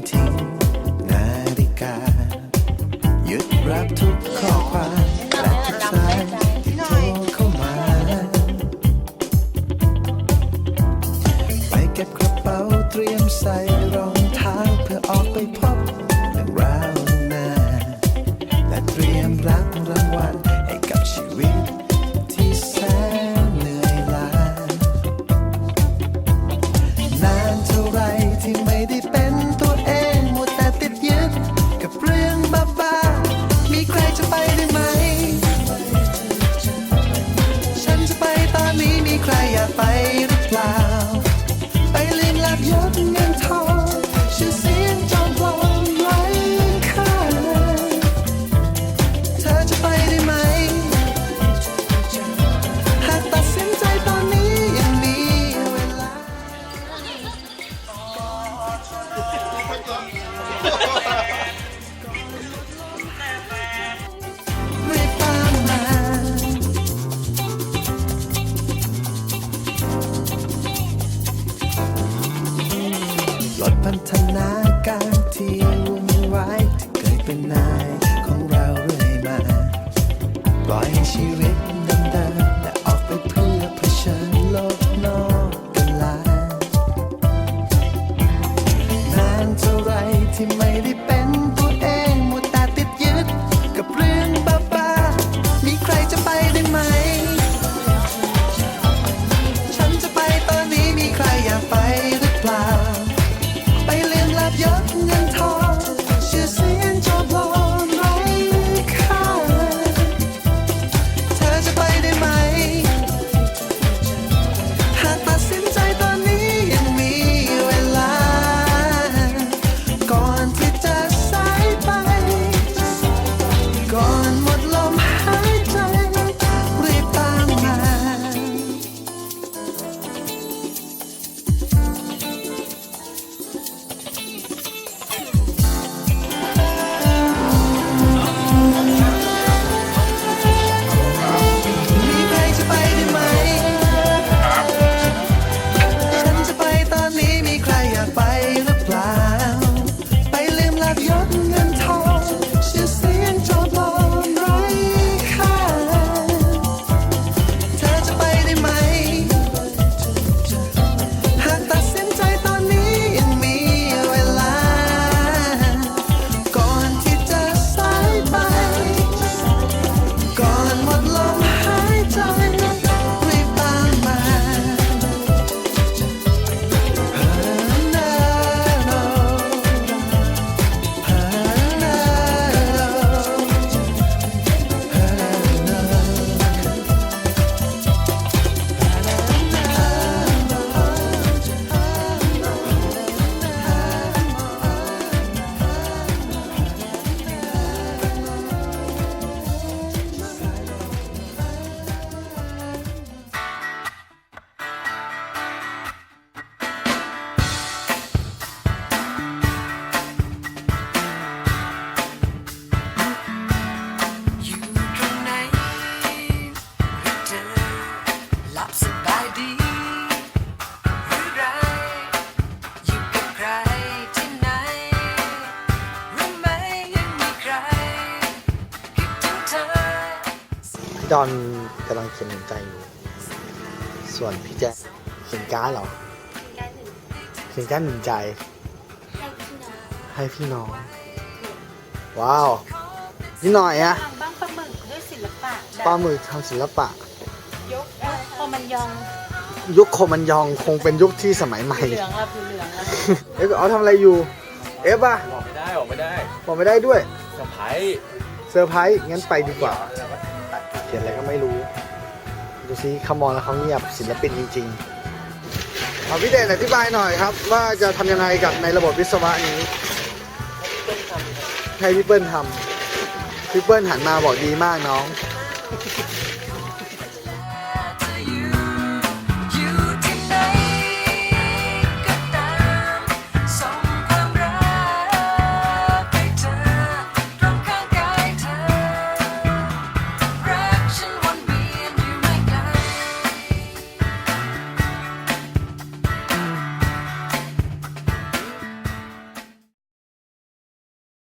ันทิ้งนาฬิกาหยุดรับทุกข้อความและทุกสายที่โทรเข้ามา ไปเก็บกระเป๋าเตรียมใส่ อยากไปหรือเปล่า ดอนกำลังเขียนหนึ่งใจอยู่ส่วนพี่แจ๊คเขียนการ์ดเหรอเขียนการ์ดหนึ่งใจ ให้พี่น้อง ว้าวนิดหน่อยอะทำบ้างปลาหมึกด้วยศิลปะปลาหมึกทำศิลปะ ยกพอมันยองยุคโคมันยองคงเป็นยุคที่สมัยใหม่ เหลืองละผือเหลืองละเอฟเอาทำอะไรอยู่ เอฟอะบอกไม่ได้บอกไม่ได้บอกไม่ได้ด้วยเซอร์ไพรส์เซอร์ไพรส์งั้นไปดีกว่า เขียนอะไรก็ไม่รู้ ดูซิขมองแล้วเขาเงียบศิลปินจริงๆเอาพี่เดชอธิบายหน่อยครับ ว่าจะทำยังไงกับในระบบวิศวะนี้ให้พี่เปิ้ลทำพี่เปิ้ลหันมาบอกดีมากน้อง